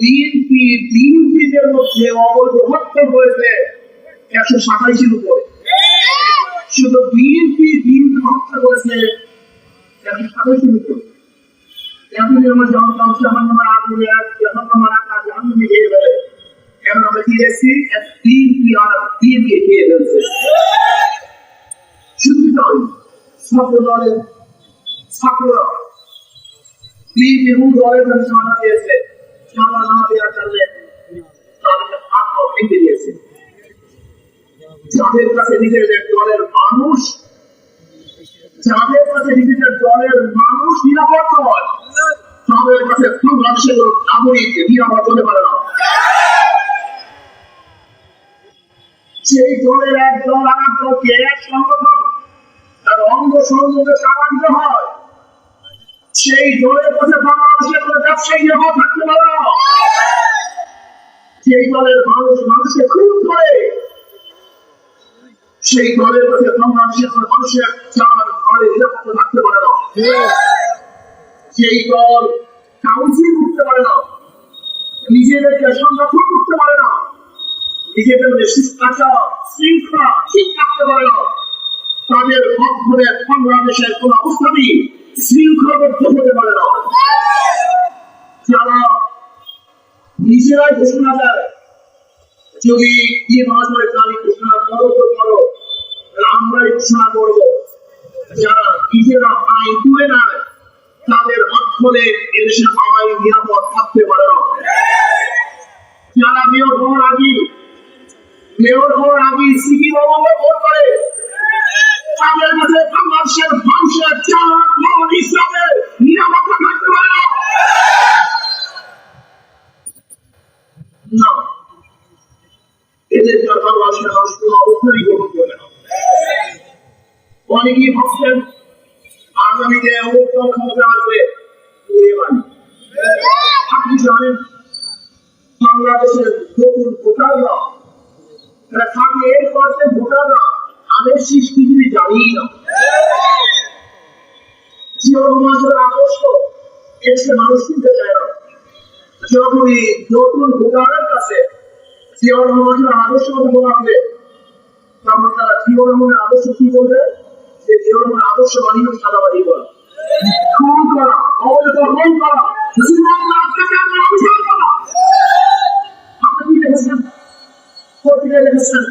BNP বিএনপিদের মধ্যে অবৈধ হত্যা হয়েছে একশো সাতাইশের উপরে। শুধু বিএনপি বিএনপি হত্যা করেছে একশো সাতাইশের উপরে। ছাত্র দলের ছাত্ররা বিএনপি এবং দলের সাড়া দিয়েছে। সাড়া না ভেঙে দিয়েছে যাদের কাছে নিজেদের দলের মানুষ যাদের কাছে নিজেদের দলের মানুষ নিরাপদ নয় তাদের কাছে নাগরিক নিরাপদ হতে পারে না সেই দলের এক দল আর এক দলকে এক সংগঠন। তার অঙ্গ সংযোগে দিতে হয়। সেই দলের কাছে বাংলাদেশের কোনো ব্যবসায়ী নিরাপদ থাকতে পারে না। সেই দলের মানুষ মানুষকে খুন করে, সেই দলের কাছে বাংলাদেশের কোনো মানুষের চার দলে নিরাপত্তা থাকতে পারে না। সেই দল কাউন্সিল করতে পারে না। নিজেদেরকে সংরক্ষণ করতে পারে না। নিজেদের মধ্যে শিষ্টাচার শৃঙ্খলা ঠিক রাখতে পারে না। তাদের বাংলাদেশের শৃঙ্খলাবদ্ধ তাদের নিরাপদ থাকতে পারে না। যারা মেয়র হওয়ার আগে, মেয়র করে, তাদের কাছে বাংলাদেশের মানুষের চার এদের জন্য বাংলাদেশের মানুষ গ্রহণ করবে না অনেকেই ভাবছেন, আগামীতে উত্তম ক্ষমতা আসবে আপনি জানেন, বাংলাদেশের নতুন ভোটাররা এরা থাকে এর পরে ভোটাররা আমের শীষ পৃথিবী জানিই না। জীবন মাসের আদর্শ এসে মানুষ কিনতে চায় না। যখনই নতুন ভোটারের কাছে মাসের আদর্শ বলা হবে। তখন তারা আদর্শ কি বলবে? আদর্শ বানিয়ে সাদাবাড়ি করা খুন করা, অবৈধ খুন করা জীবন অত্যাচার করা অভিযোগ করা। আপনি কি দেখেছেন? পত্রিকায় দেখেছেন?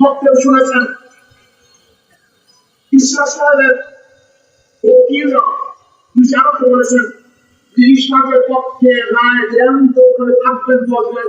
বক্তব্য শুনেছেন? বিশ্বাস পক্ষে, রায় জ্যান্ত করে থাকবেন, বসবেন।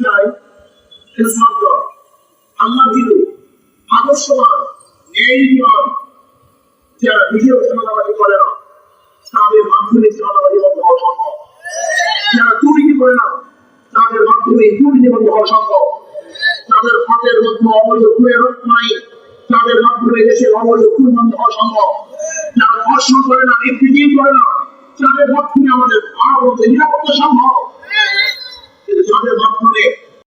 না, তাদের মাধ্যমে চাঁদাবাজি বন্ধ হওয়া তাদের মাধ্যমে সম্ভব। দেশের অবৈধ খুন বন্ধ হওয়া সম্ভব। যারা ধর্ষণ করে না ইফতিজিং করে না, তাদের মাধ্যমে আমাদের ভারত নিরাপত্তা সম্ভব। জলের মাধ্যমে